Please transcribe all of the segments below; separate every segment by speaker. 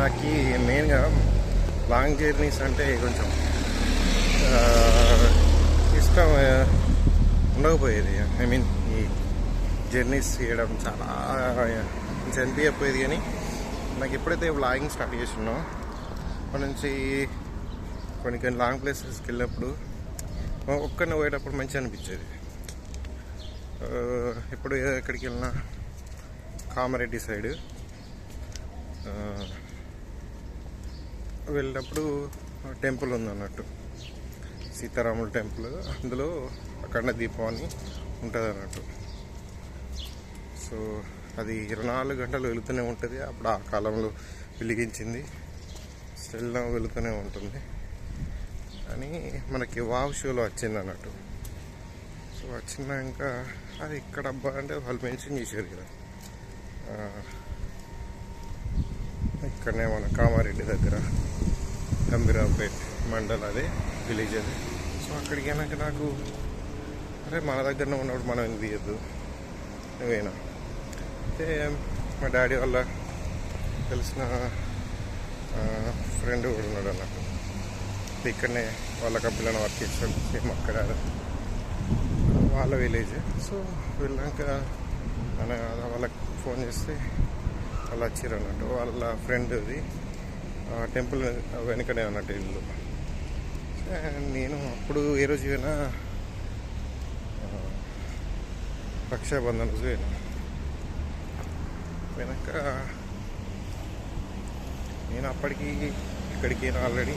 Speaker 1: నాకు మెయిన్గా long journeys అంటే కొంచెం ఇష్టం ఉండకపోయేది. ఐ మీన్ ఈ జర్నీస్ చేయడం చాలా కొంచెం అనిపించకపోయేది కానీ నాకు ఎప్పుడైతే వ్లాగింగ్ స్టార్ట్ చేసినో అప్పటి నుంచి కొన్ని కొన్ని లాంగ్ ప్లేసెస్కి వెళ్ళినప్పుడు ఒక్కరిని పోయేటప్పుడు మంచిగా అనిపించేది. ఎప్పుడు ఇప్పుడు ఎక్కడికి వెళ్ళినా కామారెడ్డి సైడ్ వెళ్ళినప్పుడు టెంపుల్ ఉంది అన్నట్టు. సీతారాముల టెంపుల్. అందులో అఖండ దీపం అని ఉంటుంది అన్నట్టు. సో అది ఇరవై నాలుగు గంటలు వెళుతూనే ఉంటుంది. అప్పుడు ఆ కాలంలో వెలిగించింది. స్టిల్ వెళుతూనే ఉంటుంది. అని మనకి వావ్ షోలో వచ్చింది అన్నట్టు. సో వచ్చినాక అది ఇక్కడ అబ్బా అంటే వాళ్ళు మెన్షన్ చేశారు కదా. ఇక్కడనే మన కామారెడ్డి దగ్గర గంభీరావుపేట్ మండల్ అది విలేజ్ అది. సో అక్కడికి వెళ్ళాక నాకు అరే మన దగ్గరనే ఉన్నప్పుడు మనం ఎందుకు తీయద్దు? నువ్వేనా? అయితే మా డాడీ వాళ్ళ తెలిసిన ఫ్రెండ్ కూడా ఉన్నాడు అన్నట్టు ఇక్కడనే వాళ్ళ కంపెనీలో వర్క్ చేసాడు సేమ్ అక్కడ. వాళ్ళ విలేజ్ సో వెళ్ళాక మన వాళ్ళకి ఫోన్ చేస్తే అలా వచ్చారు అన్నట్టు వాళ్ళ ఫ్రెండ్ది టెంపుల్ వెనకనే అన్నట్టు ఇల్లు. నేను అప్పుడు ఏ రోజు పోయినా ఆ, రక్షాబంధన్ రోజు పోయినా. వెనక నేను అప్పటికి ఇక్కడికి ఆల్రెడీ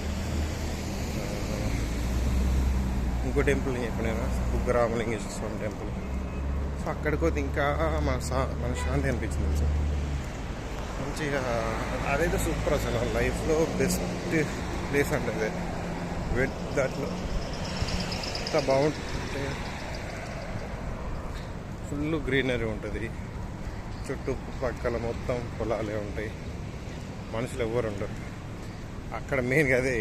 Speaker 1: ఇంకో టెంపుల్ నేను చెప్పిన బుగ్గరామలింగేశ్వర స్వామి టెంపుల్ సో అక్కడికి పోతే ఇంకా మన సా మన శాంతి అనిపించింది సార్ మంచిగా అదైతే సూపర్ అసలు. లైఫ్లో బెస్ట్ ప్లేస్ అంటే అదే. వెట్ దాంట్లో అంత బాగుంటుంది ఫుల్ గ్రీనరీ ఉంటుంది. చుట్టూ పక్కల మొత్తం పొలాలే ఉంటాయి. మనుషులు ఎవరు ఉండరు. అక్కడ మెయిన్ అదే.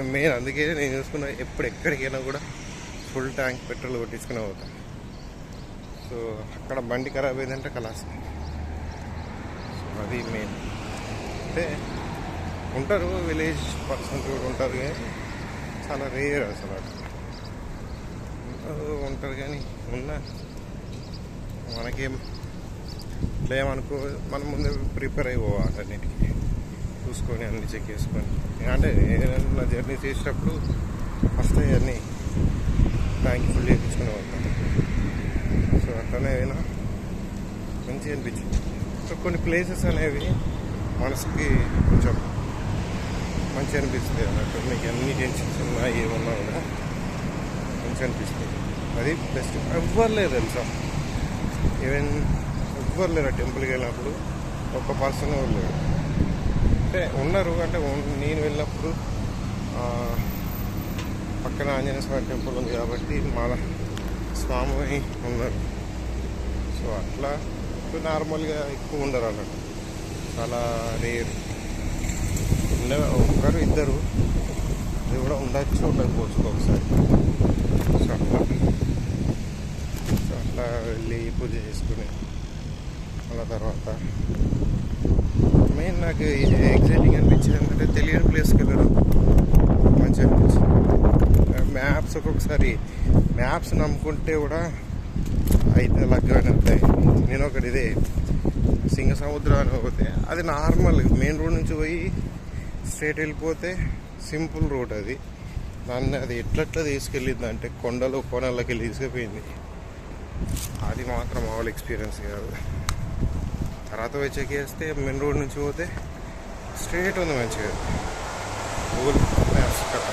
Speaker 1: మెయిన్ అందుకే నేను చూసుకున్న ఎప్పుడు ఎక్కడికైనా కూడా ఫుల్ ట్యాంక్ పెట్రోల్ కొట్టించుకునే పోతాను సో అక్కడ బండి ఖరాబ్ అయిందంటే కలాస్ అది మెయిన్ అంటే ఉంటారు విలేజ్ పర్సన్స్ కూడా ఉంటారు కానీ చాలా రేర్ అసలు అక్కడ ఉంటారు ఉంటారు కానీ ఉన్న మనకేం ఇట్లా ఏమనుకో మనం ముందే ప్రిపేర్ అయిపోవాలి అన్నిటికీ. చూసుకొని అన్ని చెక్ చేసుకొని. అంటే ఏదైనా జర్నీ చేసేటప్పుడు ఫస్ట్ అన్నీ ట్యాంక్ ఫుల్ చేయించుకునే వాళ్ళు సో అట్లనే అయినా మంచిగా అనిపించింది. కొన్ని ప్లేసెస్ అనేవి మనసుకి కొంచెం మంచి అనిపిస్తుంది అన్నట్టు. మీకు ఎన్ని టెన్షన్స్ ఉన్నా ఏమున్నా కూడా మంచి అనిపిస్తుంది. అది బెస్ట్ ఎవ్వరు లేదు తెలుసా? ఈవెన్ ఎవ్వరు లేరు టెంపుల్కి వెళ్ళినప్పుడు. ఒక్క పర్సన్ ఎవరు లేరు. అంటే ఉన్నారు అంటే నేను వెళ్ళినప్పుడు పక్కన ఆంజనేయ స్వామి టెంపుల్ ఉంది కాబట్టి మన స్వామి ఉన్నారు. సో అట్లా ఇప్పుడు నార్మల్గా ఎక్కువ ఉండరు అన్నట్టు. చాలా రేర్. ఉన్న ఒకరు ఇద్దరు. అది కూడా ఉండొచ్చు ఉండకపోవచ్చు ఒకసారి. సో అట్లా. సో అట్లా వెళ్ళి పూజ చేసుకుని మళ్ళా తర్వాత. మెయిన్ నాకు ఎగ్జైటింగ్ అనిపించింది ఏంటంటే తెలియని ప్లేస్కి వెళ్ళడం. మంచిగా అనిపించింది. మ్యాప్స్ ఒక్కొక్కసారి మ్యాప్స్ నమ్ముకుంటే కూడా అయితే లగ్గానే అవుతాయి. ఒకటి ఇదే. సింగ సముద్రం అని పోతే అది నార్మల్ మెయిన్ రోడ్ నుంచి పోయి స్ట్రేట్ వెళ్ళిపోతే సింపుల్ రోడ్ అది. దాన్ని అది ఎట్లట్లా తీసుకెళ్ళింది అంటే కొండలు కోనల్లోకి వెళ్ళి తీసుకుపోయింది. అది మాత్రం మామూలు ఎక్స్పీరియన్స్ కాదు. తర్వాత పోయి మెయిన్ రోడ్ నుంచి పోతే స్ట్రేట్ ఉంది మంచిగా. గూగుల్ మ్యాప్స్ కదా